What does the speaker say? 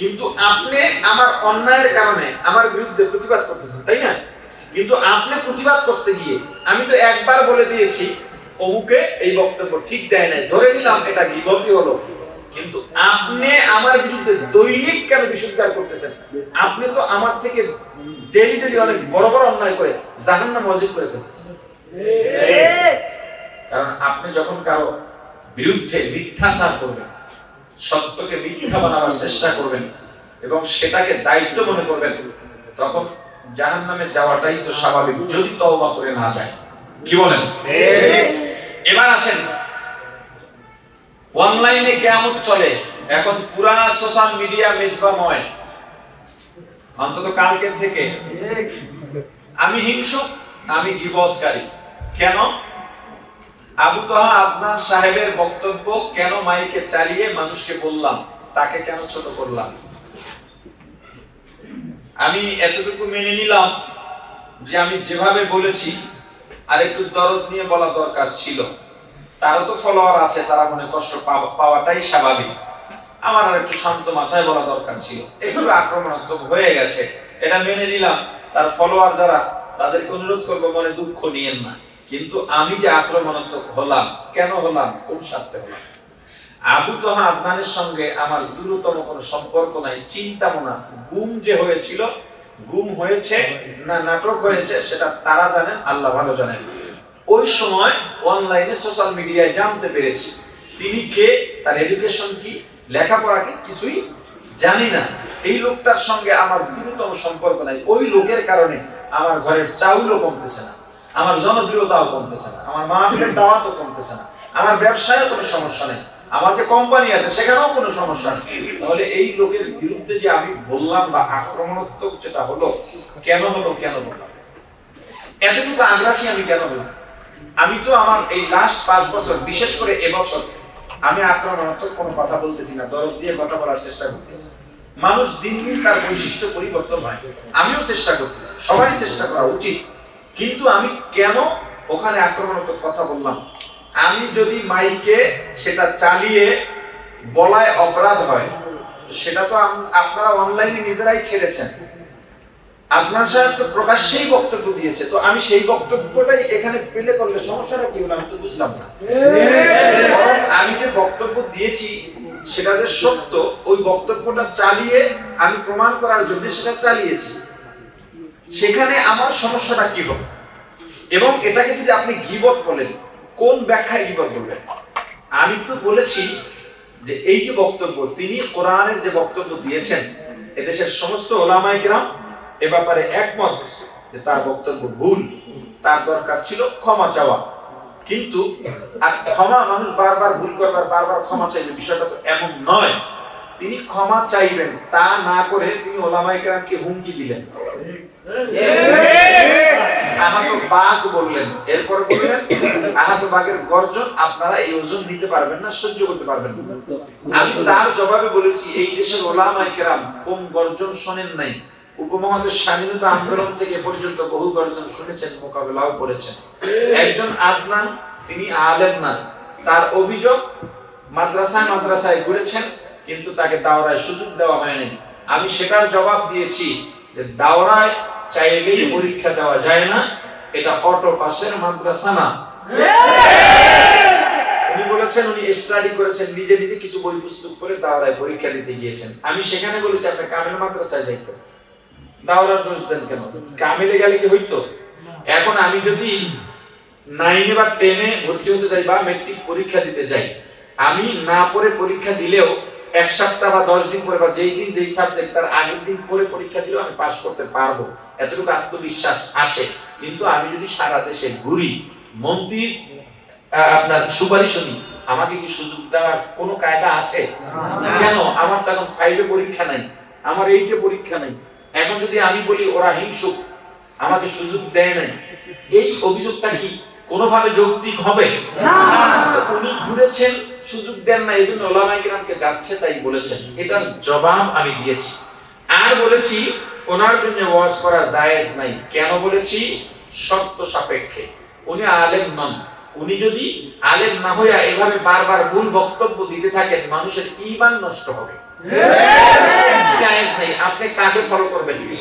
কিন্তু আপনি আমার অন্যায়ের কারণে আমার বিরুদ্ধে প্রতিবাদ করতেছেন তাই না? কিন্তু আপনি প্রতিবাদ করতে গিয়ে আমি তো একবার বলে দিয়েছি অমুকে এই বক্তব্য ঠিক দেয় নাই ধরে নিলাম এটা বিভক্তি হলো। কিন্তু আপনি আমার বিরুদ্ধে দৈনিক কেন বিশুদ্ধার করতেছেন? আপনি তো আমার থেকে ডেলি ডেলি অনেক বড় বড় অন্যায় করে জাহান্নাম মজিদ করে ফেলতেছেন। কারণ আপনি যখন কারও বিরুদ্ধে মিথ্যাচার করবেন সত্যকে মিথ্যা বানাবার চেষ্টা করবেন এবং সেটাকে দায়িত্ব মনে করবেন, তখন জাহান নামে যাওয়াটাই তো স্বাভাবিক, যদি তওবা করে না যায়। কি বলেন? এবার আসেন। অনলাইনে কেমন চলে, এখন পুরা সোশ্যাল মিডিয়া মেজবাময় অন্তত কালকে থেকে। আমি হিংসুক, আমি গিবতকারী। কেন? আবু তোহা আদনান সাহেবের বক্তব্য কেন মাইকে চালিয়ে মানুষকে বললাম? তাকে কেন ছোট করলাম? আমি এতটুকু মেনে নিলাম যে আমি যেভাবে বলেছি, আর একটু দরদ নিয়ে বলা দরকার ছিল। তারও তো ফলোয়ার আছে, তারা মনে কষ্ট পাওয়াটাই স্বাভাবিক। আমার আর একটু শান্ত মাথায় বলা দরকার ছিল। একটু আক্রমণাত্মক হয়ে গেছে। এটা মেনে নিলাম। তার ফলোয়ার যারা, তাদেরকে অনুরোধ করব, মনে দুঃখ নিয়েন না। কিন্তু আমি যে আক্রমণাত্মক হলাম, কেন হলাম, কোন স্বার্থে হলাম? আবু তোহা আদনানের সঙ্গে আমার দূরতম কোনো সম্পর্ক নাই চিন্তাও না গুম যে হয়েছিল, গুম হয়েছে না নাটক হয়েছে, সেটা তারা জানেন, আল্লাহ ভালো জানেন। ওই সময় অনলাইনে সোশ্যাল মিডিয়ায় জানতে পেরেছি, তিনি কে, তার এডুকেশন কি, লেখাপড়া কি, কিছুই জানি না। এই লোকটার সঙ্গে আমার দূরতম সম্পর্ক নাই, ওই লোকের কারণে আমার ঘরের চাউলও কমতেছে না। আমার জনপ্রিয়তাও কমতেছে না, আমার মাহফিলের দাওয়াতও কমতেছে না, আমার ব্যবসায় কোনো সমস্যা নেই, আমার যে কোম্পানি আছে সেখানেও কোনো সমস্যা নেই। তাহলে এই লোকের বিরুদ্ধে যে আমি বললাম বা আক্রমণাত্মক যেটা হলো, কেন হলো, কেন বললাম এতটুকু আগ্রাসী আমি কেন হলাম? আমি তো আমার এই লাস্ট পাঁচ বছর, বিশেষ করে এবছর আমি আক্রমণাত্মক কোনো কথা বলতেছি না, দরদ দিয়ে কথা বলার চেষ্টা করতেছি। মানুষ দিন দিন তার বৈশিষ্ট্য পরিবর্তন হয়, আমিও চেষ্টা করতেছি সবাই চেষ্টা করা উচিত। কিন্তু আমি কেন ওখানে আক্রমণাত্মক কথা বললাম? আমি যদি মাইকে সেটা চালিয়ে বলায় অপরাধ হয় সেটা তো আপনারা অনলাইনে নিজেরাই ছেড়েছেন। আদনান সাহেব তো প্রকাশ্যেই বক্তব্য দিয়েছে, তো আমি সেই বক্তব্যটাই এখানে পেলে করলে সমস্যাটা কি হলো আমি তো বুঝলাম না। আমি যে বক্তব্য দিয়েছি, সেটা যে সত্য, ওই বক্তব্যটা চালিয়ে আমি প্রমাণ করার জন্য সেটা চালিয়েছি। সেখানে আমার সমস্যাটা কি হবে? এবং এটাকে যদি আপনি গিবত বলেন, কোন ব্যাখ্যায় গিবত বলবেন? আমি তো বলেছি যে এই যে বক্তব্য, তিনি কোরআনের যে বক্তব্য দিয়েছেন, এদেশের সমস্ত ওলামাই গ্রাম এ ব্যাপারে একমত যে তার বক্তব্য ভুল। তার দরকার ছিল ক্ষমা চাওয়া। কিন্তু, আর ক্ষমা মানুষ বারবার ভুল করবার, বারবার ক্ষমা চাইবে, বিষয়টা তো এমন নয়। তিনি ক্ষমা চাইবেন, তা না করে তিনি ওলামাই গ্রামকে হুমকি দিলেন। আহত বাঘ বললেন। এরপর বললেন বাঘের গর্জন আপনারা এই ওজন পারবেন না, সহ্য করতে পারবেন আমি তার জবাবে বলেছি, এই দেশের গর্জন শোনেন নাই। উপমহাদেশ স্বাধীনতা আন্দোলন থেকে পর্যন্ত বহু গর্জন শুনেছেন, মোকাবেলাও করেছেন। একজন আদনান, তিনি আলেম না। তার অভিযোগ মাদ্রাসায় মাদ্রাসায় ঘুরেছেন কিন্তু তাকে দাওরায় সুযোগ দেওয়া হয়নি। আমি সেটার জবাব দিয়েছি যে দাওরায় চাইলেই পরীক্ষা দেওয়া যায় না, এটা অটো পাশের মাদ্রাসা না। উনি বলেছেন, উনি স্টাডি করেছেন, নিজে নিজে কিছু বই পুস্তক করে দাওরায় পরীক্ষা দিতে গিয়েছেন। আমি সেখানে বলেছি আপনি কামেল মাদ্রাসায় যাইতেন দাওরার দোষ দেন কেন? কামেলে গেলে কি হইতো? এখন আমি যদি নাইনে বা টেনে ভর্তি হতে যাই বা মেট্রিক পরীক্ষা দিতে যাই, আমি না পড়ে পরীক্ষা দিলেও এক সপ্তাহ বা দশ দিন পরে বা যেই দিন যেই সাবজেক্ট তার আগের দিন পরে পরীক্ষা দিলেও আমি পাশ করতে পারব। এতটুকু আত্মবিশ্বাস আছে। কিন্তু আমি যদি সারা দেশে ঘুরি মন্ত্রীর আপনার সুপারিশ শুনি আমাকে কি সুযোগ দেওয়ার কোনো কায়দা আছে? কেন? আমার তো এখন ফাইভে পরীক্ষা নাই। আমার এইটে পরীক্ষা নাই। এখন যদি আমি বলি ওরা হিংসুক আমাকে সুযোগ দেয় নাই এই অভিযোগটা কি কোনোভাবে যৌক্তিক হবে? উনি ঘুরেছেন সুযোগ দেন না এই জন্য ওলামাই কিরামকে যাচ্ছে তাই বলেছেন। এটার জবাব আমি দিয়েছি। আর বলেছি ওনার জন্য ওয়াজ করা জায়েজ নাই। কেন বলেছি? শর্ত সাপেক্ষে। উনি আলেম নন। উনি যদি আলেম না হইয়া এভাবে বারবার ভুল বক্তব্য দিতে থাকেন মানুষের ঈমান নষ্ট হবে। আপনি কাকে ফলো করবেন?